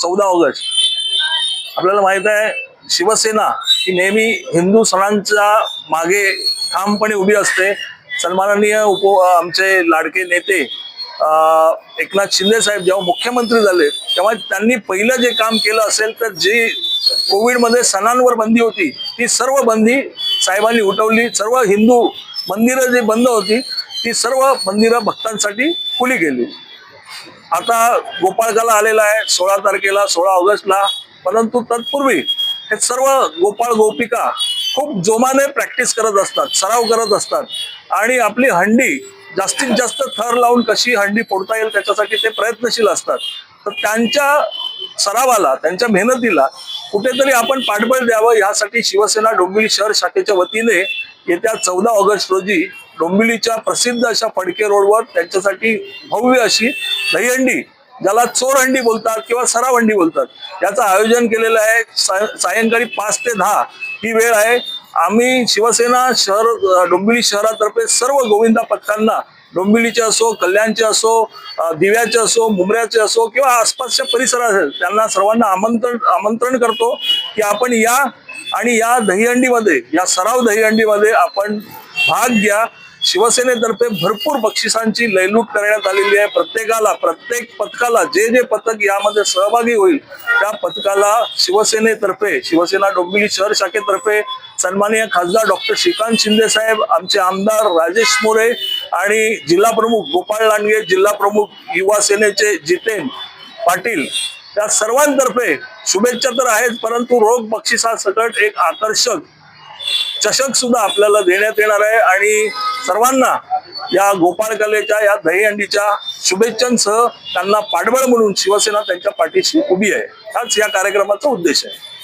चौदा ऑगस्ट. आपल्याला माहीत आहे शिवसेना ही नेहमी हिंदू सणांच्या मागे ठामपणे उभी असते. सन्माननीय उप आमचे लाडके नेते एकनाथ शिंदे साहेब जेव्हा मुख्यमंत्री झाले तेव्हा त्यांनी पहिलं जे काम केलं असेल तर जी कोविडमध्ये सणांवर बंदी होती ती सर्व बंदी साहेबांनी उठवली. सर्व हिंदू मंदिरं जी बंद होती ती सर्व मंदिरं भक्तांसाठी खुली केली. आता गोपाळकाला आलेला आहे सोळा तारखेला सोळा ऑगस्टला. परंतु तत्पूर्वी हे सर्व गोपाळ गोपिका खूप जोमाने प्रॅक्टिस करत असतात सराव करत असतात. आणि आपली हंडी जास्तीत जास्त थर लावून कशी हंडी फोडता येईल त्याच्यासाठी ते प्रयत्नशील असतात. तर त्यांच्या सरावाला त्यांच्या मेहनतीला कुठेतरी आपण पाठबळ द्यावं यासाठी शिवसेना डोंबिवली शहर शाखेच्या वतीने येत्या चौदा ऑगस्ट रोजी डोंबिवलीच्या प्रसिद्ध अशा फडके रोडवर त्यांच्यासाठी भव्य अशी दहीहंडी ज्याला चोरहंडी बोलतात किंवा सरावहंडी बोलतात. याचं आयोजन केलेलं आहे. सायंकाळी पाच ते दहा ही वेळ आहे. आम्ही शिवसेना शहर डोंबिवली शहरातर्फे सर्व गोविंदा पथकांना डोंबिवलीचे असो कल्याणचे असो दिव्याचे असो मुंबऱ्याचे असो किंवा आसपासच्या परिसरात असेल त्यांना सर्वांना आमंत्रण आमंत्रण करतो की आपण या आणि या दहीहंडीमध्ये या सराव दहीहंडीमध्ये आपण भाग घ्या. शिवसेनेतर्फे भरपूर बक्षिसांची लयलूट करण्यात आलेली आहे. प्रत्येकाला प्रत्येक पथकाला जे जे पथक यामध्ये सहभागी होईल त्या पथकाला शिवसेनेतर्फे शिवसेना डोंबिवली शहर शाखेतर्फे सन्माननीय खासदार डॉक्टर श्रीकांत शिंदे साहेब आमचे आमदार राजेश मोरे आणि जिल्हा प्रमुख गोपाळ लांडगे जिल्हा प्रमुख युवा सेनेचे जितेन पाटील त्या सर्वांतर्फे शुभेच्छा तर आहेत परंतु रोख बक्षिसासकट एक आकर्षक चषक सुद्धा आपल्याला देण्यात येणार आहे. आणि सर्वांना या गोपाळ कलेच्या या दहीहंडीच्या शुभेच्छांसह त्यांना पाठबळ म्हणून शिवसेना त्यांच्या पाठीशी उभी आहे. हाच या कार्यक्रमाचा उद्देश आहे.